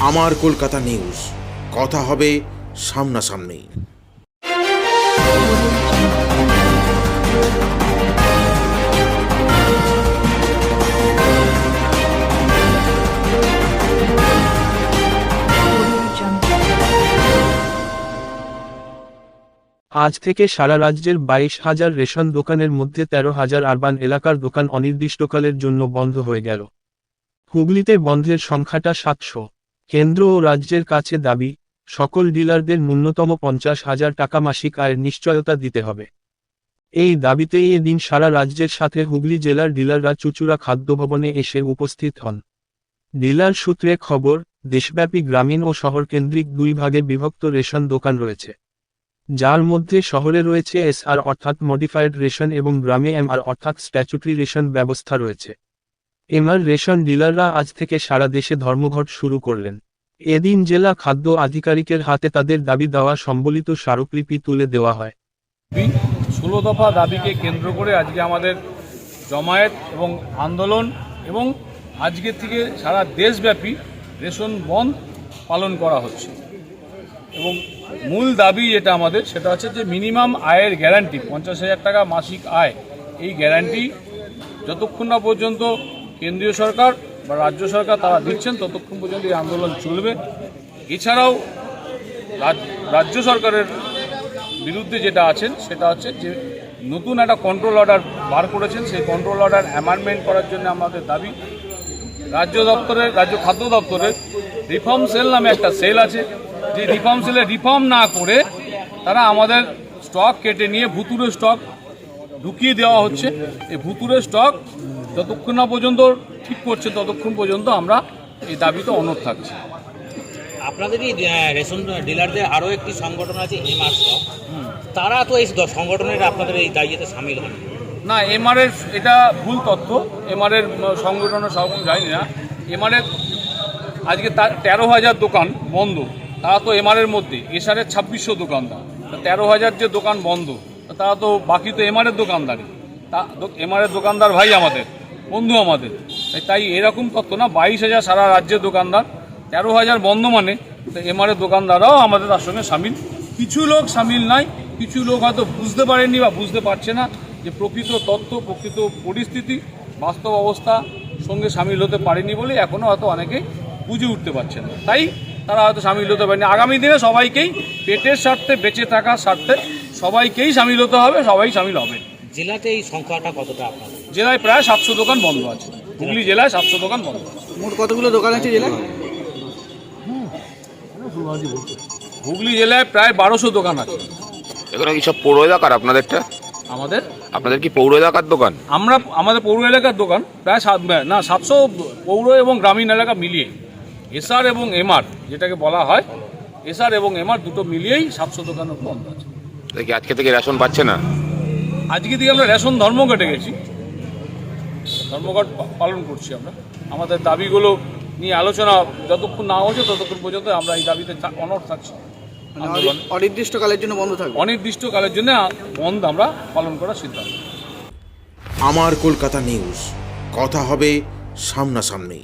আমার কলকাতা নিউজ। কথা হবে সামনাসামনি। আজ থেকে সারা রাজ্যের বাইশ হাজার রেশন দোকানের মধ্যে তেরো হাজার আরবান এলাকার দোকান অনির্দিষ্টকালের জন্য বন্ধ হয়ে গেল। হুগলিতে বন্ধের সংখ্যাটা সাতশো। কেন্দ্র ও রাজ্যের কাছে দাবি, সকল ডিলারদের ন্যূনতম পঞ্চাশ হাজার টাকা মাসিক আয়ের নিশ্চয়তা দিতে হবে। এই দাবিতেই এদিন সারা রাজ্যের সাথে হুগলি জেলার ডিলাররা চুচুড়া খাদ্য ভবনে এসে উপস্থিত হন। ডিলার সূত্রে খবর, দেশব্যাপী গ্রামীণ ও শহরকেন্দ্রিক দুই ভাগে বিভক্ত রেশন দোকান রয়েছে। যার মধ্যে শহরে রয়েছে এসআর অর্থাৎ মডিফাইড রেশন এবং গ্রামে এমআর অর্থাৎ স্ট্যাচুটরি রেশন ব্যবস্থা রয়েছে। এমআর রেশন ডিলাররা আজ থেকে সারা দেশে ধর্মঘট শুরু করলেন। এদিন জেলা খাদ্য আধিকারিকের হাতে তাদের দাবি দেওয়া সম্বলিত স্মারকলিপি তুলে দেওয়া হয়। ষোলো দফা দাবিকে কেন্দ্র করে আজকে আমাদের জমায়েত এবং আন্দোলন এবং আজকের থেকে সারা দেশব্যাপী রেশন বন্ধ পালন করা হচ্ছে। এবং মূল দাবি যেটা আমাদের, সেটা হচ্ছে যে মিনিমাম আয়ের গ্যারান্টি, পঞ্চাশ হাজার টাকা মাসিক আয়, এই গ্যারান্টি যতক্ষণ না পর্যন্ত কেন্দ্রীয় সরকার বা রাজ্য সরকার তারা দিচ্ছেন, ততক্ষণ পর্যন্ত এই আন্দোলন চলবে। এছাড়াও রাজ- রাজ্য সরকারের বিরুদ্ধে যেটা আছেন, সেটা হচ্ছে যে নতুন একটা কন্ট্রোল অর্ডার বার করেছেন। সেই কন্ট্রোল অর্ডার অ্যামেন্ডমেন্ট করার জন্য আমাদের দাবি, রাজ্য দপ্তরের, রাজ্য খাদ্য দপ্তরের রিফর্ম সেল নামে একটা সেল আছে। যে রিফর্ম সেলে রিফর্ম না করে তারা আমাদের স্টক কেটে নিয়ে ভুতুরে স্টক ঢুকিয়ে দেওয়া হচ্ছে। এই ভুতুরে স্টক যতক্ষণ না পর্যন্ত ঠিক করছে ততক্ষণ পর্যন্ত আমরা এই দাবিতে অনড় থাকছি। আপনাদেরই রেশন ডিলারদের আরও একটি সংগঠন আছে এমআর তারা তো এই সংগঠনের আপনাদের এই দায়িত্বে সামিল হন। না এমআরএর এটা ভুল তথ্য। এমআরএর সংগঠনের সব জানি না। এমআরএর আজকে তার তেরো হাজার দোকান বন্ধ। তারা তো এমআরএর মধ্যে এসআরের ছাব্বিশশো দোকানদার। তেরো হাজার যে দোকান বন্ধ তারা তো বাকি তো এমআরএর দোকানদারই। তা এমআরএর দোকানদার ভাই আমাদের। বন্ধু আমাদের। তাই এরকম তথ্য না, বাইশ হাজার সারা রাজ্যের দোকানদার, তেরো হাজার বন্ধ মানে এমআরএর দোকানদাররাও আমাদের তার সঙ্গে সামিল। কিছু লোক সামিল নাই, কিছু লোক হয়তো বুঝতে পারেনি বা বুঝতে পারছে না যে প্রকৃত তথ্য প্রকৃত পরিস্থিতি, বাস্তব অবস্থা সঙ্গে সামিল হতে পারেনি বলে এখনও হয়তো অনেকেই বুঝে উঠতে পারছে না। তাই তারা হয়তো সামিল হতে পারেনি। আগামী দিনে সবাইকেই পেটের স্বার্থে, বেঁচে থাকার স্বার্থে সবাইকেই সামিল হতে হবে, সবাই সামিল হবে। জেলাতে এই সংখ্যাটা কতটা আপনাদের? জেলায় প্রায় সাতশো দোকান বন্ধ আছে। হুগলি জেলায় সাতশো দোকান বন্ধ আছে। মোট কতগুলো দোকান আছে জেলায়? হুগলি জেলায় প্রায় বারোশো দোকান আছে। এগুলো কি সব পৌর এলাকার আপনাদেরটা? আমাদের? আপনাদের কি পৌর এলাকার দোকান? আমরা আমাদের পৌর এলাকার দোকান প্রায় সাত না সাতশো পৌর এবং গ্রামীণ এলাকা মিলিয়ে এসআর এবং এমআর যেটাকে বলা হয় এসআর এবং এমআর দুটো মিলিয়েই সাতশো দোকানের বন্ধ আছে। আজকে থেকে রেশন পাচ্ছে না। আজকে দিয়ে আমরা রেশন ধর্মঘটে গেছি। ধর্মঘট পালন করছি আমরা। আমাদের দাবিগুলো নিয়ে আলোচনা যতক্ষণ না হয়েছে ততক্ষণ পর্যন্ত আমরা এই দাবিতে অনর অনড় থাকছি। মানে অনির্দিষ্টকালের জন্য বন্ধ থাকবে? অনির্দিষ্টকালের জন্য বন্ধ আমরা পালন করার সিদ্ধান্ত। আমার কলকাতা নিউজ। কথা হবে সামনাসামনি।